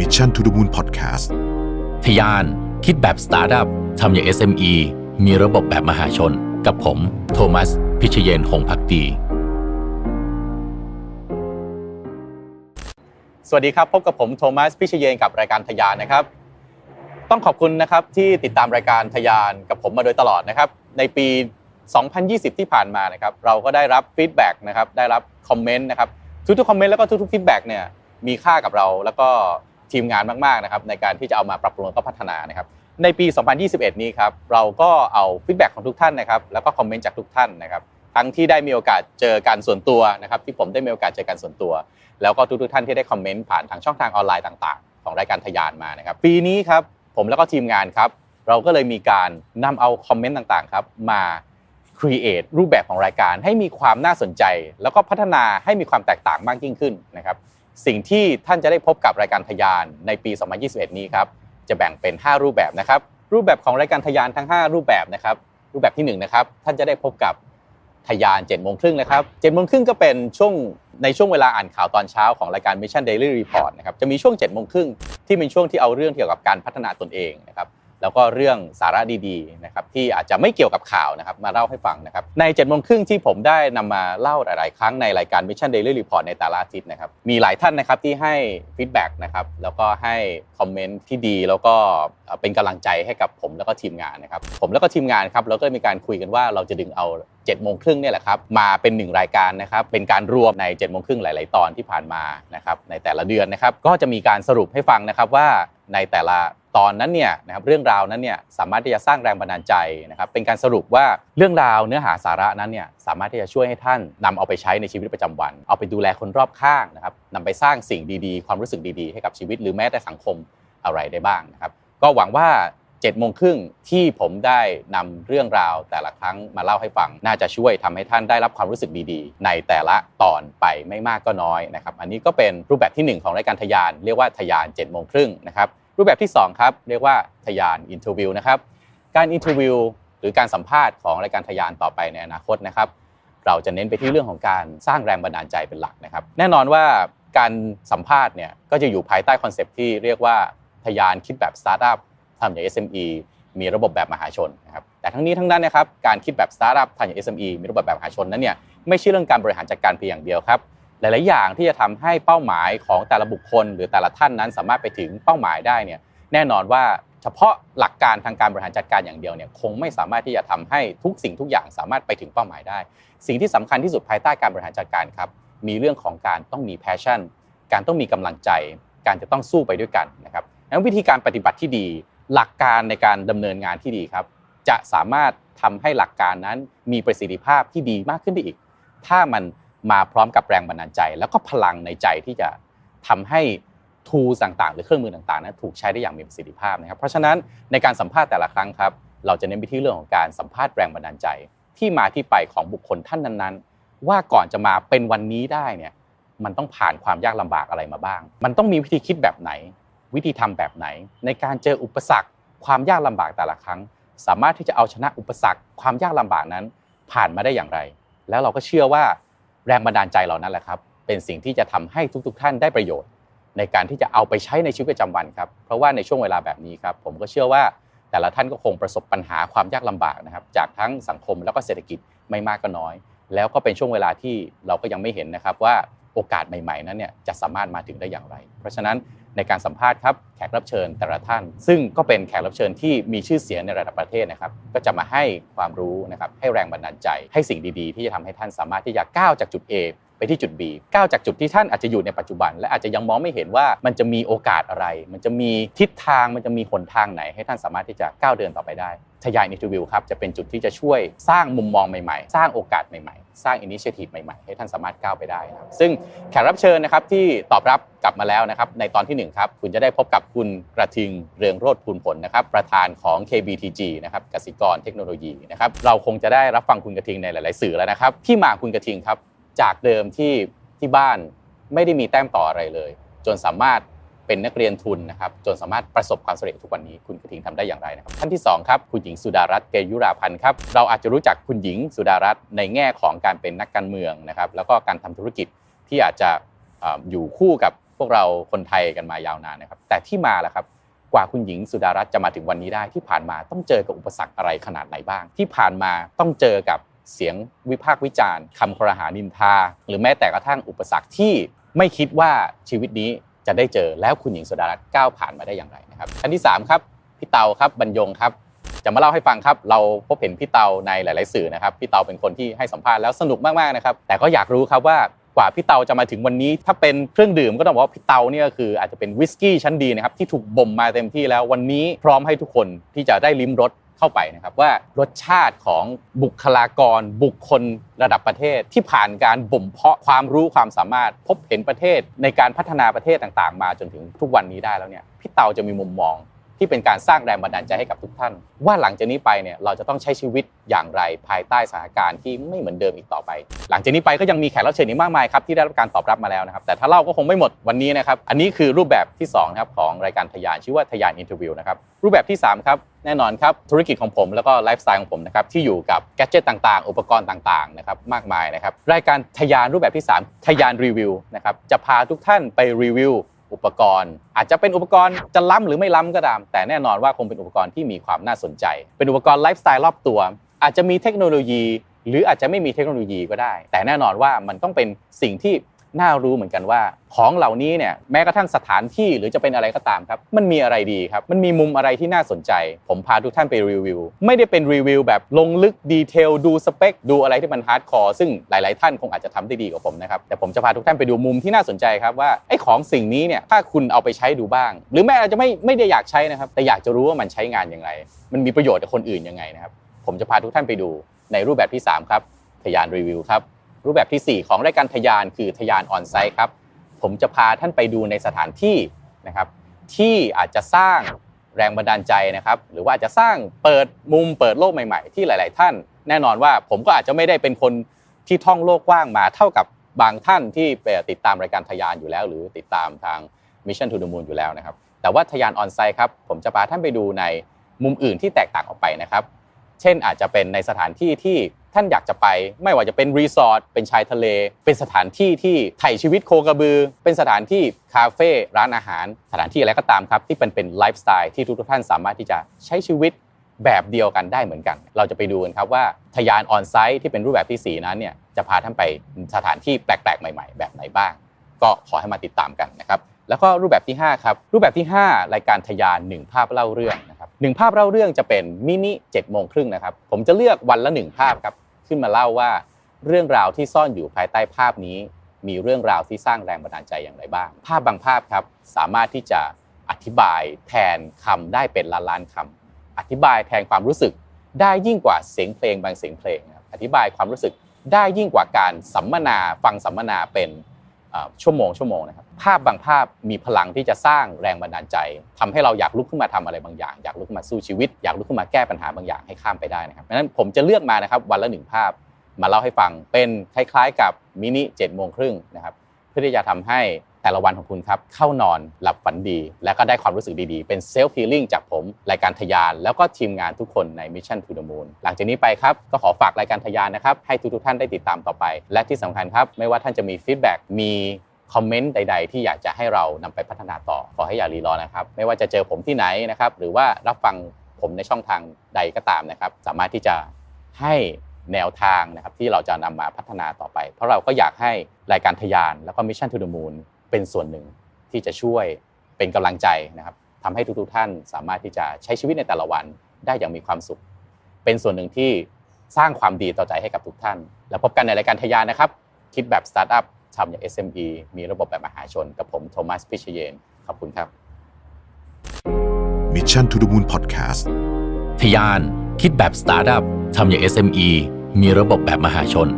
Mission to the Moon Podcast ทยาน คิดแบบสตาร์ทอัพทำอย่าง SME มีระบบแบบมหาชน กับผม โทมัส พิชเยนหงส์พักดี สวัสดีครับ พบกับผมโทมัส พิชเยนกับรายการทยานนะครับ ต้องขอบคุณนะครับที่ติดตามรายการทยานกับผมมาโดยตลอดนะครับ ในปี 2020 ที่ผ่านมานะครับ เราก็ได้รับฟีดแบ็กนะครับ ได้รับคอมเมนต์นะครับ ทุกๆคอมเมนต์แล้วก็ทุกๆฟีดแบ็กเนี่ยมีค่ากับเราแล้วก็ ทีมงานมากๆนะครับในการที่จะเอามาปรับปรุงแล้วก็พัฒนานะครับในปี 2021 นี้ครับเราก็เอาฟีดแบ็กของทุกท่านนะครับแล้วก็คอมเมนต์จากทุกท่านนะครับทั้งที่ได้มีโอกาสเจอกันส่วนตัวนะครับที่ผมได้มีโอกาสเจอกันส่วนตัว แล้วก็ทุกๆท่านที่ได้คอมเมนต์ผ่านทางช่องทางออนไลน์ต่างๆ ของรายการทยานมานะครับปีนี้ครับผมแล้วก็ทีมงานครับเราก็เลยมีการนำเอาคอมเมนต์ต่างๆครับมา create รูปแบบของรายการให้มีความน่าสนใจ แล้วก็พัฒนาให้มีความแตกต่างมากยิ่งขึ้นนะครับ สิ่งที่ท่านจะได้พบกับรายการทยานในปี 2021 นี้ครับ จะแบ่งเป็น 5 รูปแบบนะครับ รูปแบบของรายการทยานทั้ง 5 รูปแบบนะครับ รูปแบบที่1นะครับ ท่านจะได้พบกับทยาน7จ็ดโมงครึ่งนะครับ7จ็ดโมงครึ่งก็เป็นช่วงในช่วงเวลาอ่านข่าวตอนเช้าของรายการ Mission Daily Report นะครับ จะมีช่วง7จ็ดโมงครึ่งที่เป็นช่วงที่เอาเรื่องเกี่ยวกับการพัฒนาตนเองนะครับ แล้วก็เรื่องสาระดีๆนะครับที่อาจจะไม่เกี่ยวกับข่าวนะครับมาเล่าให้ฟังนะครับใน7จ็ดโมงครึ่งที่ผมได้นำมาเล่าหลายๆ ครั้งในรายการ Mission Daily Report ในแต่ละอาทิตย์นะครับมีหลายท่านนะครับที่ให้ฟีดแบ็กนะครับแล้วก็ให้คอมเมนต์ที่ดี แล้วก็เป็นกำลังใจให้กับผมแล้วก็ทีมงานนะครับผมแล้วก็ทีมงานครับแล้วก็มีการคุยกันว่าเราจะดึงเอา7จ็ดโมงครึ่งเนี่ยแหละครับมาเป็นหนึ่งรายการนะครับเป็นการรวมใน7จ็ดโมงครึ่งหลาย ๆ ตอนที่ผ่านมานะครับในแต่ละเดือนนะครับก็จะมีการสรุปให้ฟังนะครับว่าในแต่ละ ตอนนั้นเนี่ยนะครับเรื่องราวนั้นเนี่ยสามารถที่จะสร้างแรงบันดาลใจนะครับเป็นการสรุปว่าเรื่องราวเนื้อหาสาระนั้นเนี่ยสามารถที่จะช่วยให้ท่านนำเอาไปใช้ในชีวิตประจำวัน เอาไปดูแลคนรอบข้างนะครับนำไปสร้างสิ่งดีๆ ความรู้สึกดีๆ ให้กับชีวิตหรือแม้แต่สังคมอะไรได้บ้างนะครับก็หวังว่า7จ็ดโมงครึ่งที่ผมได้นำเรื่องราวแต่ละครั้งมาเล่าให้ฟัง น่าจะช่วยทำให้ท่านได้รับความรู้สึกดีๆ ในแต่ละตอนไปไม่มากก็น้อยนะครับ อันนี้ก็เป็นรูปแบบที่หนึ่งของรายการทยาน เรียกว่าทยาน7จ็ดโมงครึ่งนะครับ รูปแบบที่สองครับ เรียกว่าทยานอินเทอร์วิวนะครับการอินเทอร์วิวหรือการสัมภาษณ์ของรายการทยานต่อไปในอนาคตนะครับเราจะเน้นไปที่เรื่องของการสร้างแรงบันดาลใจเป็นหลักนะครับ แน่นอนว่าการสัมภาษณ์เนี่ยก็จะอยู่ภายใต้คอนเซปที่เรียกว่าทยานคิดแบบสตาร์ทอัพทำอย่าง SME มีระบบแบบมหาชนนะครับแต่ทั้งนี้ทั้งนั้นนะครับการคิดแบบสตาร์ทอัพทำอย่าง SME มีระบบแบบมหาชนนั้นเนี่ยไม่ใช่เรื่องการบริหารจัดการเพียงอย่างเดียวครับ หลาย ๆ อย่างที่จะทำให้เป้าหมายของแต่ละบุคคล หรือแต่ละท่านนั้นสามารถไปถึงเป้าหมายได้เนี่ยแน่นอนว่าเฉพาะหลักการทางการบริหารจัดการอย่างเดียวเนี่ยคงไม่สามารถที่จะทำให้ทุกสิ่งทุกอย่างสามารถไปถึงเป้าหมายได้ สิ่งที่สำคัญที่สุดภายใต้การบริหารจัดการครับมีเรื่องของการต้องมี passion การต้องมีกำลังใจ การจะต้องสู้ไปด้วยกันนะครับงั้นวิธีการปฏิบัติที่ดี หลักการในการดำเนินงานที่ดีครับ จะสามารถทำให้หลักการนั้นมีประสิทธิภาพที่ดีมากขึ้นได้อีก ถ้ามัน มาพร้อมกับแรงบันดาลใจ แล้วก็พลังในใจที่จะทำให้ทูต่างๆ หรือเครื่องมือต่างๆนั้นถูกใช้ได้อย่างมีประสิทธิภาพนะครับ เพราะฉะนั้นในการสัมภาษณ์แต่ละครั้งครับ เราจะเน้นไปที่เรื่องของการสัมภาษณ์แรงบันดาลใจ ที่มาที่ไปของบุคคลท่านนั้นๆ ว่าก่อนจะมาเป็นวันนี้ได้เนี่ยมันต้องผ่านความยากลำบากอะไรมาบ้าง มันต้องมีวิธีคิดแบบไหน วิธีทำแบบไหน ในการเจออุปสรรค ความยากลำบากแต่ละครั้ง สามารถที่จะเอาชนะอุปสรรค ความยากลำบากนั้น ผ่านมาได้อย่างไร แล้วเราก็เชื่อว่า แรงบันดาลใจเหล่านั้นแหละครับ เป็นสิ่งที่จะทำให้ทุก ๆ ท่านได้ประโยชน์ ในการที่จะเอาไปใช้ในชีวิตประจำวันครับ เพราะว่าในช่วงเวลาแบบนี้ครับ ผมก็เชื่อว่าแต่ละท่านก็คงประสบปัญหาความยากลำบากนะครับ จากทั้งสังคมแล้วก็เศรษฐกิจไม่มากก็น้อย แล้วก็เป็นช่วงเวลาที่เราก็ยังไม่เห็นนะครับว่าโอกาสใหม่ๆ นั้นเนี่ยจะสามารถมาถึงได้อย่างไร เพราะฉะนั้น ในการสัมภาษณ์ครับแขกรับเชิญแต่ละท่าน ซึ่งก็เป็นแขกรับเชิญที่มีชื่อเสียงในระดับประเทศนะครับ ก็จะมาให้ความรู้นะครับให้แรงบันดาลใจ ให้สิ่งดีๆ ที่จะทำให้ท่านสามารถที่จะก้าวจากจุด A ไปที่จุด B ก้าวจากจุดที่ท่านอาจจะอยู่ในปัจจุบัน และอาจจะยังมองไม่เห็นว่ามันจะมีโอกาสอะไร มันจะมีทิศทางมันจะมีหนทางไหน ให้ท่านสามารถที่จะก้าวเดินต่อไปได้ ทยายอิทวิวครับจะเป็นจุดที่จะช่วยสร้างมุมมองใหม่ๆ สร้างโอกาสใหม่ๆ สร้างอินิเชทีฟใหม่ๆ ให้ท่านสามารถก้าวไปได้นะครับซึ่งแขกรับเชิญนะครับที่ตอบรับกลับมาแล้วนะครับในตอนที่หนึ่งครับ คุณจะได้พบกับคุณกระทิงเรืองโรธพูนผลนะครับประธานของ KBTG นะครับกสิกรเทคโนโลยีนะครับเราคงจะได้รับฟังคุณกระทิงในหลาย ๆ สื่อแล้วนะครับที่มาคุณกระทิงครับจากเดิมที่ที่บ้านไม่ได้มีแต้มต่ออะไรเลย จนสามารถ เป็นนักเรียนทุนนะครับจนสามารถประสบความสำเร็จทุกวันนี้คุณกระทิงทำได้อย่างไรนะครับท่านที่สองครับคุณหญิงสุดารัตน์เกยุราพันธ์ครับเราอาจจะรู้จักคุณหญิงสุดารัตน์ในแง่ของการเป็นนักการเมืองนะครับแล้วก็การทำธุรกิจที่อาจจะเอ่ออยู่คู่กับพวกเราคนไทยกันมายาวนานนะครับ แต่ที่มาล่ะครับกว่าคุณหญิงสุดารัตน์จะมาถึงวันนี้ได้ที่ผ่านมาต้องเจอกับอุปสรรคอะไรขนาดไหนบ้าง ที่ผ่านมาต้องเจอกับเสียงวิพากษ์วิจารณ์คำครหานินทา หรือแม้แต่กระทั่งอุปสรรคที่ไม่คิดว่าชีวิตนี้ จะได้เจอแล้วคุณหญิงสุดารัตน์ก้าวผ่านมาได้อย่างไรนะครับท่านที่สามครับพี่เตาครับบรรยงครับจะมาเล่าให้ฟังครับ เราพบเห็นพี่เตาในหลาย ๆ สื่อนะครับ พี่เตาเป็นคนที่ให้สัมภาษณ์แล้วสนุกมาก ๆ นะครับ แต่ก็อยากรู้ครับว่ากว่าพี่เตาจะมาถึงวันนี้ ถ้าเป็นเครื่องดื่มก็ต้องบอกว่าพี่เตาเนี่ยคืออาจจะเป็นวิสกี้ชั้นดีนะครับที่ถูกบ่มมาเต็มที่แล้ววันนี้พร้อมให้ทุกคนที่จะได้ลิ้มรส เข้าไปนะครับว่ารสชาติของบุคลากร บุคคลระดับประเทศที่ผ่านการบ่มเพาะความรู้ความสามารถพบเห็นประเทศในการพัฒนาประเทศต่างๆ มาจนถึงทุกวันนี้ได้แล้วเนี่ยพี่เตาจะมีมุมมอง ที่เป็นการสร้างแรงบันดาลใจให้กับทุกท่าน ว่าหลังจากนี้ไปเนี่ยเราจะต้องใช้ชีวิตอย่างไรภายใต้สถานการณ์ที่ไม่เหมือนเดิมอีกต่อไป หลังจากนี้ไปก็ยังมีแขกรับเชิญอีกมากมายครับที่ได้รับการตอบรับมาแล้วนะครับแต่ถ้าเล่าก็คงไม่หมดวันนี้นะครับอันนี้คือรูปแบบที่2นะครับของรายการทะยานชื่อว่าทะยานอินเทอร์วิวนะครับรูปแบบที่3ครับแน่นอนครับธุรกิจของผมแล้วก็ไลฟ์สไตล์ของผมนะครับที่อยู่กับแกดเจิตต่างๆ อุปกรณ์ต่างๆนะครับมากมายนะครับรายการทะยานรูปแบบที่ 3ทะยานรีวิวนะครับจะพาทุกท่านไปรีวิว อุปกรณ์ อาจจะเป็นอุปกรณ์จะล้ำหรือไม่ล้ำก็ตาม แต่แน่นอนว่าคงเป็นอุปกรณ์ที่มีความน่าสนใจ เป็นอุปกรณ์ไลฟ์สไตล์รอบตัว อาจจะมีเทคโนโลยี หรืออาจจะไม่มีเทคโนโลยีก็ได้ แต่แน่นอนว่ามันต้องเป็นสิ่งที่ น่ารู้เหมือนกันว่า ของเหล่านี้เนี่ยแม้กระทั่งสถานที่หรือจะเป็นอะไรก็ตามครับมันมีอะไรดีครับมันมีมุมอะไรที่น่าสนใจ ผมพาทุกท่านไปรีวิว ไม่ได้เป็นรีวิวแบบลงลึกดีเทลดูสเปคดูอะไรที่มันฮาร์ดคอร์ซึ่งหลาย ๆ ท่านคงอาจจะทำได้ดีกว่าผมนะครับแต่ผมจะพาทุกท่านไปดูมุมที่น่าสนใจครับว่าไอ้ของสิ่งนี้เนี่ยถ้าคุณเอาไปใช้ดูบ้าง หรือแม้อาจจะไม่ไม่ได้อยากใช้นะครับแต่อยากจะรู้ว่ามันใช้งานอย่างไรมันมีประโยชน์กับคนอื่นยังไงนะครับผมจะพาทุกท่านไปดูในรูปแบบที่สามครับทยานรีวิวครับ รูปแบบทีสี่ 4 ของรายการทะยานคือทะยานออนไซต์ครับ ผมจะพาท่านไปดูในสถานที่นะครับ ที่อาจจะสร้างแรงบันดาลใจนะครับ หรือว่าอาจจะสร้างเปิดมุมเปิดโลกใหม่ๆ ที่หลาย ๆ ท่าน แน่นอนว่าผมก็อาจจะไม่ได้เป็นคนที่ท่องโลกกว้างมาเท่ากับบางท่านที่ไปติดตามรายการทะยานอยู่แล้ว หรือติดตามทาง Mission to the Moon อยู่แล้วนะครับ แต่ว่าทะยานออนไซต์ครับผมจะพาท่านไปดูในมุมอื่นที่แตกต่างออกไปนะครับ เช่นอาจจะเป็นในสถานที่ที่ท่านอยากจะไป ไม่ว่าจะเป็นรีสอร์ทเป็นชายทะเล เป็นสถานที่ที่ไถ่ชีวิตโคกระบือ เป็นสถานที่คาเฟ่ร้านอาหาร สถานที่อะไรก็ตามครับ ที่เป็นเป็นไลฟ์สไตล์ที่ทุกท่านสามารถที่จะใช้ชีวิตแบบเดียวกันได้เหมือนกัน เราจะไปดูกันครับว่าทยานออนไซต์ที่เป็นรูปแบบที่ 4 นั้นเนี่ยจะพาท่านไปสถานที่แปลกๆ ใหม่ ๆ แบบไหนบ้าง ก็ขอให้มาติดตามกันนะครับแล้วก็รูปแบบที่5ครับรูปแบบที่ 5 รายการทยาน 1 ภาพเล่าเรื่อง หนึ่งภาพเล่าเรื่องจะเป็นมินิ7โมงครึ่งนะครับ ผมจะเลือกวันละ1ภาพครับ ขึ้นมาเล่าว่าเรื่องราวที่ซ่อนอยู่ภายใต้ภาพนี้ มีเรื่องราวที่สร้างแรงบันดาลใจอย่างไรบ้าง ภาพบางภาพครับสามารถที่จะอธิบายแทนคำได้เป็นล้านล้านคำอธิบายแทนความรู้สึกได้ยิ่งกว่าเสียงเพลงบางเสียงเพลงอธิบายความรู้สึกได้ยิ่งกว่าการสัมมนาฟังสัมมนาเป็น ชั่วโมงชั่วโมงนะครับภาพบางภาพมีพลังที่จะสร้างแรงบันดาลใจทำให้เราอยากลุกขึ้นมาทำอะไรบางอย่าง อยากลุกขึ้นมาสู้ชีวิต อยากลุกขึ้นมาแก้ปัญหาบางอย่างให้ข้ามไปได้นะครับดังนั้นผมจะเลือกมานะครับวันละหนึ่งภาพมาเล่าให้ฟังเป็นคล้ายๆ กับมินิ7โมงครึ่งนะครับเพื่อที่จะทำให้ แต่ละวันของคุณครับเข้านอนหลับฝันดี และก็ได้ความรู้สึกดีๆ เป็นเซลฟ์ฮีลิ่งจากผม รายการทะยาน แล้วก็ทีมงานทุกคนใน Mission to the Moon หลังจากนี้ไปครับ ก็ขอฝากรายการทะยานนะครับ ให้ทุกๆท่านได้ติดตามต่อไป และที่สำคัญครับ ไม่ว่าท่านจะมีฟีดแบ็กมีคอมเมนต์ใด ๆ ที่อยากจะให้เรานำไปพัฒนาต่อ ขอให้อย่ารีรอนะครับ ไม่ว่าจะเจอผมที่ไหนนะครับ หรือว่ารับฟังผมในช่องทางใดก็ตามนะครับ สามารถที่จะให้แนวทางนะครับที่เราจะนำมาพัฒนาต่อไป เพราะเราก็อยากให้รายการทะยานแล้วก็ Mission to the Moon เป็นส่วนหนึ่งที่จะช่วยเป็นกำลังใจนะครับทำให้ทุกๆท่านสามารถที่จะใช้ชีวิตในแต่ละวันได้อย่างมีความสุข เป็นส่วนหนึ่งที่สร้างความดีต่อใจให้กับทุกท่าน แล้วพบกันในรายการทะยานนะครับ คิดแบบสตาร์ทอัพทำอย่าง SME มีระบบแบบมหาชน กับผมโทมัสพิชเยน ขอบคุณครับ Mission to the Moon Podcast ทะยาน คิดแบบสตาร์ทอัพทำอย่าง SME มีระบบแบบมหาชน